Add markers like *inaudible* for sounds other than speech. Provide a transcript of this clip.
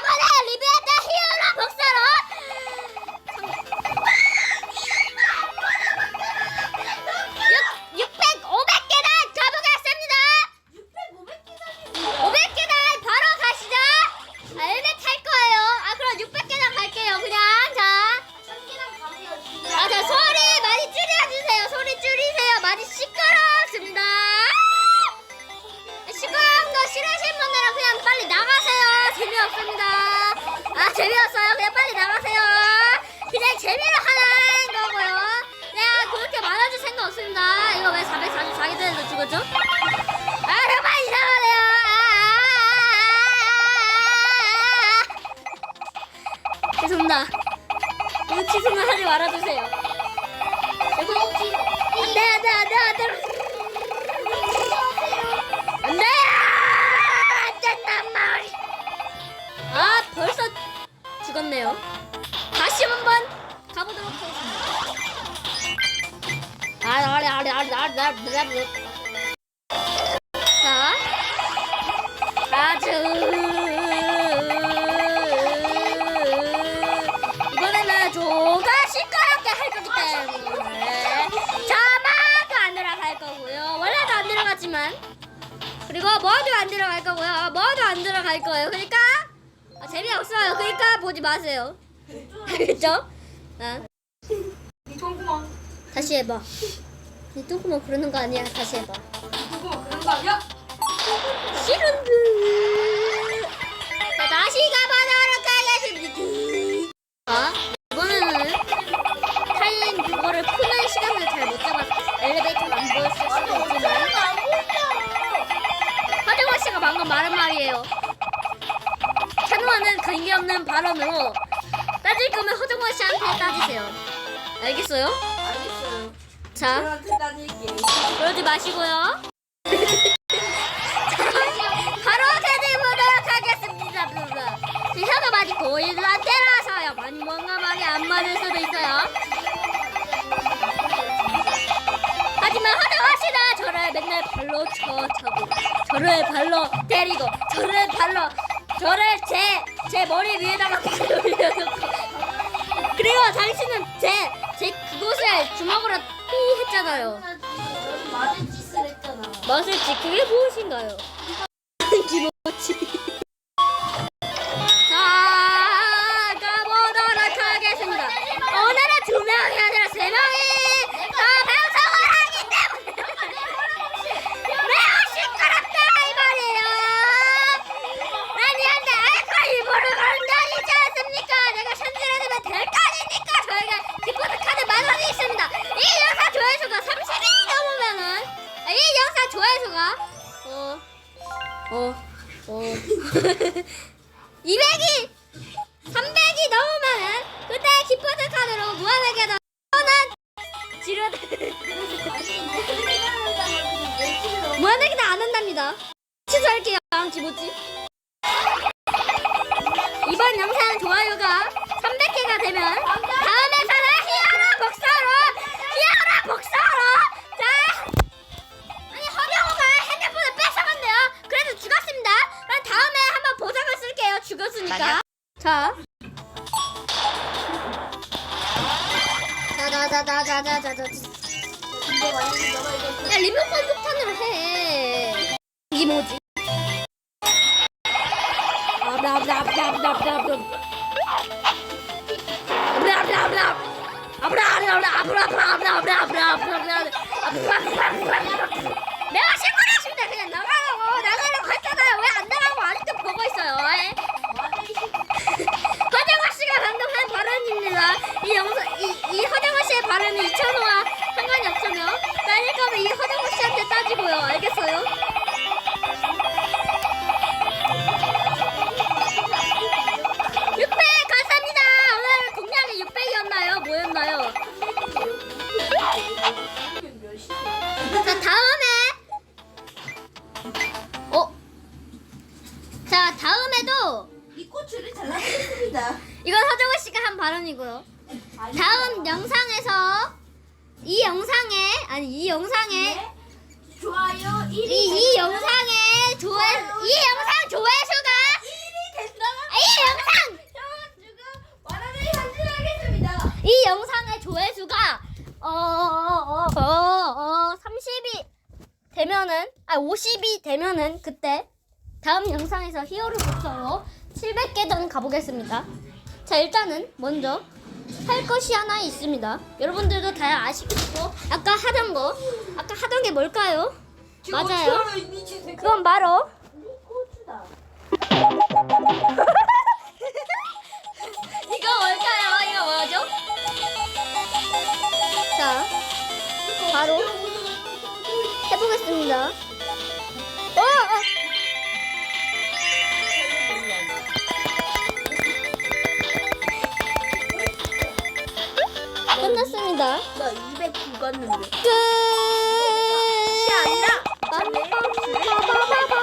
amarelo! 재미로 하는 거고요. 그냥 그렇게 많아질 생각 없습니다. 이거 왜 444개들에서 죽었죠? 아, 정말 이상하네요. 아, 죄송합니다. 이거 취소는 하지 말아주세요. 죄송. 안돼 안돼 안돼 안돼. 안돼 안 된단 말이. 아 벌써 죽었네요. 자 아주 이번에는 좀더 시끄럽게 할 거기 때문에 자막도 안 들어갈 거고요. 원래도 안 들어갔지만 그리고 뭐도 안 들어갈 거고요. 뭐도 안 들어갈 거예요. 그러니까 아, 재미없어요. 그러니까 보지 마세요. 알겠죠? 아. 다시 해봐. 이 뚱구멍 그러는 거 아니야. 다시 해봐. 싫은데. 자, 다시 가보도록 하겠습니다. 아, 이번에는 타임 그거를 푸는 시간을 잘 못 잡아서 엘리베이터가 안 보였을 수도 있지만 하정화 씨가 방금 말한 말이에요. 찬호와는 관계없는 발언으로 따질 거면 허정화 씨한테 따지세요. 알겠어요? 자. 그러지 마시고요. *laughs* 바로 해드리도록 하겠습니다. 지금 혀가 많이 보이는 상태라서요. 많이 뭔가 말이 안 맞을 수도 있어요. 하지만 하다하시다 저를 맨날 발로 쳐 차고 저를 발로 때리고 저를 발로 저를 제 제 머리 위에다가 발을 *laughs* 올려놓고 그리고 당신은 제 제 그곳을 주먹으로 삐 했잖아요. 맞은 짓을 했잖아. 맛을지 그게 무엇인가요? 김치. 어, 어. 200이 300이 넘으면은 그때 기프트 카드로 무한하게 더 원은 지르 *laughs* 무한하게는 안 한답니다. 취소할게요. 기모찌. 이번 영상 좋아요가 300개가 되면 다음 회사는 히어로 복사로 히어로 복사로 자 자자자자자자자자 야 리모컨 폭탄으로 해. 이게 뭐지? 내가 신고했습니다 그냥 나가라고 나가라고 했잖아요 왜 안 나가고 아직도 보고 있어요 고추를 잘라보겠습니다. 이건 허정우 씨가 한 발언이고요. 다음 영상에서 이 영상에 아니 이 영상에 네. 좋아요 1위 이, 영상에 좋아 이 좋아요수가 1위 된다면 이 영상 저 지금 원하는 현질하겠습니다. 이 영상의 조회수가 어, 어, 어, 어 어 어 어 30이 되면은 아 50이 되면은 그때 다음 영상에서 히어로 복서로 700계단 가보겠습니다. 자 일단은 먼저 할 것이 하나 있습니다. 여러분들도 다 아시겠고 아까 하던 거 아까 하던 게 뭘까요? 맞아요. 그건 바로. *laughs* 이거 뭘까요? 이거 뭐죠? 자 바로 해보겠습니다. 끝났습니다. 나 200 갔는데. 끝. 아니라 빰빰빰빰빰빰.